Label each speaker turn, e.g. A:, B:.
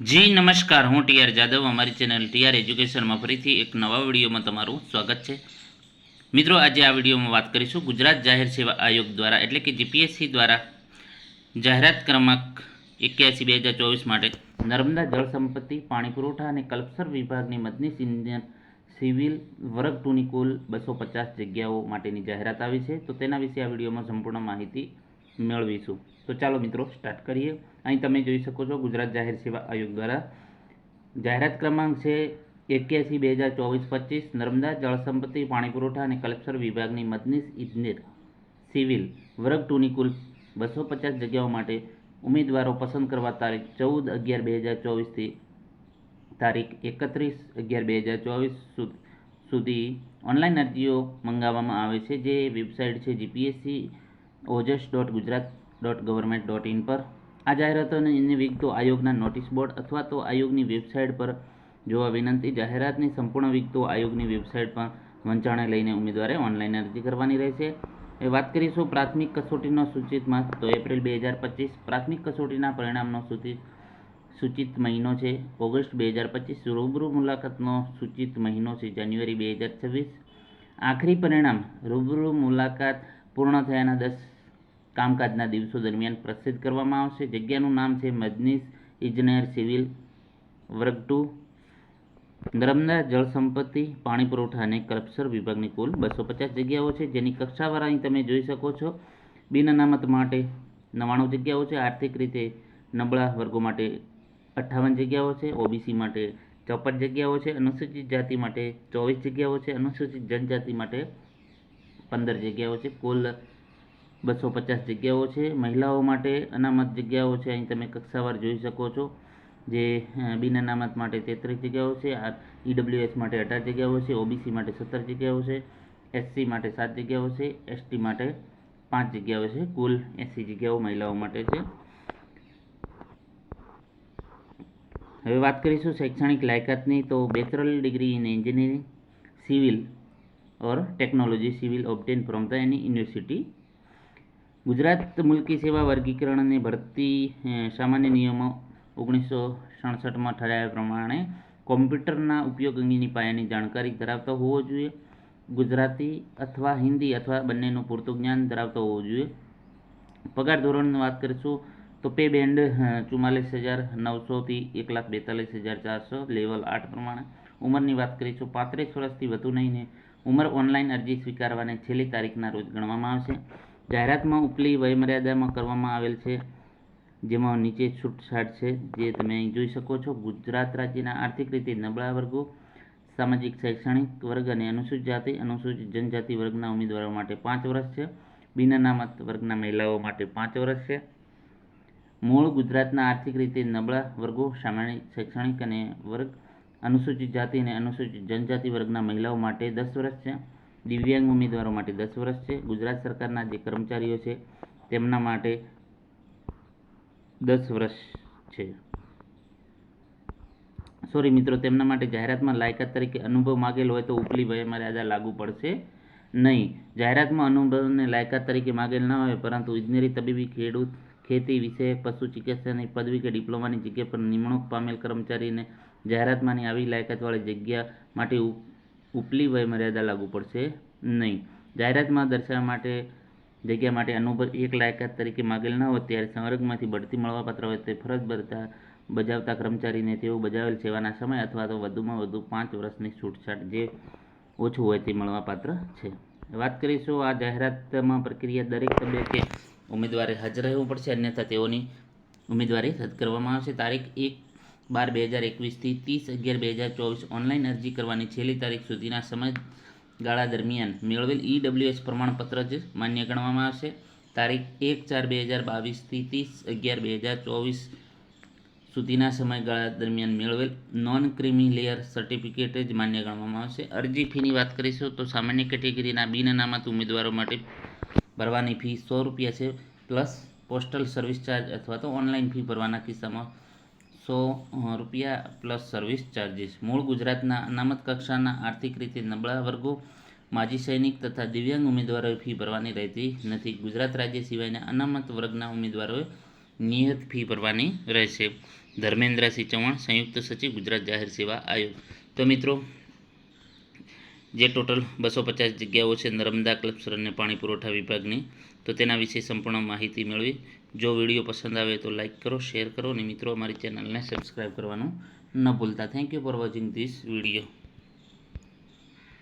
A: જી, નમસ્કાર. હું ટીઆર જાદવ. અમારી ચેનલ ટીઆર એજ્યુકેશનમાં ફરીથી એક નવા વિડીયોમાં તમારું સ્વાગત છે. મિત્રો, આજે આ વિડીયોમાં વાત કરીશું ગુજરાત જાહેર સેવા આયોગ દ્વારા, એટલે કે જીપીએસસી દ્વારા, જાહેરાત ક્રમાંક એક્યાસી બે હજાર ચોવીસ માટે નર્મદા જળ સંપત્તિ, પાણી પુરવઠા અને કલ્પસર વિભાગની મદનીશ ઇન્જિનિયર સિવિલ વર્ગ ટુની કુલ બસો પચાસ જગ્યાઓ માટેની જાહેરાત આવી છે. તો તેના વિશે આ વિડીયોમાં સંપૂર્ણ માહિતી મેળવીશું. તો ચાલો મિત્રો, સ્ટાર્ટ કરીએ. અહીં તમે જોઈ શકો છો ગુજરાત જાહેર સેવા આયોગ દ્વારા. જાહેરાત ક્રમાંક છે એક્યાસી, બે હજાર ચોવીસ, પચીસ, નર્મદા જળ સંપત્તિ પાણી પુરવઠા અને કલેક્ટર વિભાગની મદનીશ ઇજનેર, સિવિલ, વર્ગ ટુની કુલ બસો પચાસ જગ્યાઓ માટે ઉમેદવારો પસંદ કરવા તારીખ ચૌદ અગિયાર, બે હજાર ચોવીસથી તારીખ એકત્રીસ અગિયાર, બે હજાર ચોવીસ સુધી ઓનલાઈન અરજીઓ મંગાવવામાં આવે છે. જે વેબસાઇટ છે GPSC Ojas dot Gujarat dot government dot in પર. આ જાહેરાતોની વિગતો આયોગના નોટિસ બોર્ડ અથવા તો આયોગની વેબસાઇટ પર જોવા વિનંતી. જાહેરાતની સંપૂર્ણ વિગતો આયોગની વેબસાઇટ પર વંચાણે લઈને ઉમેદવારે ઓનલાઈન અરજી કરવાની રહેશે. એ વાત કરીશું પ્રાથમિક કસોટીનો સૂચિત માસ તો એપ્રિલ બે હજાર પચીસ પ્રાથમિક કસોટીના પરિણામનો સૂચિત સૂચિત મહિનો છે. ઓગસ્ટ બે હજાર પચીસ રૂબરૂ મુલાકાતનો સૂચિત મહિનો છે. જાન્યુઆરી બે હજાર છવ્વીસ. આખરી પરિણામ રૂબરૂ મુલાકાત પૂર્ણ થયાના દસ કામકાજના દિવસો દરમિયાન પ્રસિદ્ધ કરવામાં આવશે. જગ્યાનું નામ છે મજનીસ ઇજનેર સિવિલ વર્ગ ટુ. નર્મદા જળ સંપત્તિ, પાણી પુરવઠા અને કરપ્સર વિભાગની કુલ બસો પચાસ જગ્યાઓ છે. જેની કક્ષાવાર અહીં તમે જોઈ શકો છો. બિન અનામત માટે નવ્વાણું જગ્યાઓ છે. આર્થિક રીતે નબળા વર્ગો માટે અઠ્ઠાવન જગ્યાઓ છે. ઓબીસી માટે ચોપન જગ્યાઓ છે. અનુસૂચિત જાતિ માટે ચોવીસ જગ્યાઓ છે. અનુસૂચિત જનજાતિ માટે પંદર જગ્યાઓ છે. કુલ બસો પચાસ જગ્યાઓ છે. મહિલાઓ માટે અનામત જગ્યાઓ છે. અહીં તમે કક્ષાવાર જોઈ શકો છો. જે બિન અનામત માટે તેત્રીસ જગ્યાઓ છે. આ ઈડબ્લ્યુએસ માટે અઢાર જગ્યાઓ છે. ઓબીસી માટે સત્તર જગ્યાઓ છે. એસસી માટે સાત જગ્યાઓ છે. એસટી માટે પાંચ જગ્યાઓ છે. કુલ એંસી જગ્યાઓ મહિલાઓ માટે છે. હવે વાત કરીશું શૈક્ષણિક લાયકાતની. તો bachelor degree in engineering civil or technology civil obtain from the any university Gujarat મુલકી સેવા વર્ગીકરણ અને ભરતી સામાન્ય નિયમો ઓગણીસો સડસઠમાં ઠરાવ્યા પ્રમાણે કોમ્પ્યુટરના ઉપયોગ અંગેની પાયાની જાણકારી ધરાવતો હોવો જોઈએ. ગુજરાતી અથવા હિન્દી અથવા બંનેનું પૂરતું જ્ઞાન ધરાવતો હોવો જોઈએ. પગાર ધોરણની વાત કરીશું તો પે બેન્ડ ચુમ્માલીસ હજાર નવસોથી એક લાખ બેતાલીસ હજાર ચારસો લેવલ આઠ પ્રમાણે. ઉંમરની વાત કરીશું પાંત્રીસ વર્ષથી વધુ નહીં ને ઉંમર ઓનલાઈન અરજી સ્વીકારવાની છેલ્લી તારીખના રોજ ગણવામાં આવશે. જાહેરાતમાં ઉપલી વયમર્યાદામાં કરવામાં આવેલ છે, જેમાં નીચે છૂટછાટ છે, જે તમે અહીં જોઈ શકો છો. ગુજરાત રાજ્યના આર્થિક રીતે નબળા વર્ગો, સામાજિક, શૈક્ષણિક વર્ગ અને અનુસૂચિત જાતિ, અનુસૂચિત જનજાતિ વર્ગના ઉમેદવારો માટે પાંચ વર્ષ છે. બિન અનામત વર્ગના મહિલાઓ માટે પાંચ વર્ષ છે. મૂળ ગુજરાતના આર્થિક રીતે નબળા વર્ગો સામાજિક શૈક્ષણિક અને વર્ગ, અનુસૂચિત જાતિ અને અનુસૂચિત જનજાતિ વર્ગના મહિલાઓ માટે દસ વર્ષ છે. દિવ્યાંગ ઉમેદવારો માટે દસ વર્ષ છે. ગુજરાત સરકારના જે કર્મચારીઓ છે, તેમના માટે દસ વર્ષ છે. સોરી મિત્રો, તેમના માટે જાહેરાતમાં લાયકાત તરીકે અનુભવ માગેલો હોય તો ઉપલી વયમર્યાદા લાગુ પડશે નહીં. જાહેરાતમાં અનુભવને લાયકાત તરીકે માગેલ ન હોય, પરંતુ ઇજનેરી તબીબી ખેડૂત, ખેતી વિષયક પશુ ચિકિત્સાની પદવી કે ડિપ્લોમાની જગ્યા પર નિમણૂક પામેલ કર્મચારીને જાહેરાતમાંની આવી લાયકાતવાળી જગ્યા માટે ઉપલી વયમર્યાદા લાગુ પડશે નહીં. જાહેરાતમાં દર્શાવવા માટે, જગ્યા માટે અનુભવ એક લાયકાત તરીકે માગેલ ન હોય ત્યારે સંવર્ગમાંથી બઢતી મળવાપાત્ર હોય તે ફરજ બરતા બજાવતા કર્મચારીને તેઓ બજાવેલ સેવાના સમય અથવા તો વધુમાં વધુ પાંચ વર્ષની છૂટછાટ જે ઓછું હોય તે મળવાપાત્ર છે. વાત કરીશું આ જાહેરાતમાં પ્રક્રિયા દરેક તબક્કે ઉમેદવારે હાજર રહેવું પડશે, અન્યથા તેઓની ઉમેદવારી રદ કરવામાં આવશે. તારીખ એક બાર બે હજાર એકવીસથી ત્રીસ અગિયાર બે હજાર ચોવીસ ઓનલાઈન અરજી કરવાની છેલ્લી તારીખ સુધીના સમયગાળા દરમિયાન મેળવેલ ઈડબ્લ્યુએસ પ્રમાણપત્ર જ માન્ય ગણવામાં આવશે. તારીખ એક ચાર બે હજાર બાવીસથી ત્રીસ અગિયાર બે હજાર ચોવીસ સુધીના સમયગાળા દરમિયાન મેળવેલ નોન ક્રિમી લેયર સર્ટિફિકેટ જ માન્ય ગણવામાં આવશે. અરજી ફીની વાત કરીશું તો સામાન્ય કેટેગરીના બિન અનામત ઉમેદવારો માટે ભરવાની ફી સો રૂપિયા છે, પ્લસ પોસ્ટલ સર્વિસ ચાર્જ અથવા તો ઓનલાઈન ફી ભરવાના કિસ્સામાં સો રૂપિયા પ્લસ સર્વિસ ચાર્જીસ મૂળ ગુજરાતના અનામત કક્ષાના આર્થિક રીતે નબળા વર્ગો, માજી સૈનિક તથા દિવ્યાંગ ઉમેદવારોએ ફી ભરવાની રહેતી નથી. ગુજરાત રાજ્ય સિવાયના અનામત વર્ગના ઉમેદવારોએ નિયત ફી ભરવાની રહેશે. ધર્મેન્દ્રસિંહ ચૌહાણ, સંયુક્ત સચિવ, ગુજરાત જાહેર સેવા આયોગ. તો મિત્રો જે ટોટલ બસો પચાસ જગ્યાઓ છે નર્મદા ક્લબ્સ અને પાણી પુરવઠા વિભાગની, તો તેના વિશે સંપૂર્ણ માહિતી મેળવી. જો વીડિયો પસંદ આવે તો લાઇક કરો, શેર કરો અને મિત્રો અમારી ચેનલને સબસ્ક્રાઈબ કરવાનું ન ભૂલતા. Thank you for watching this video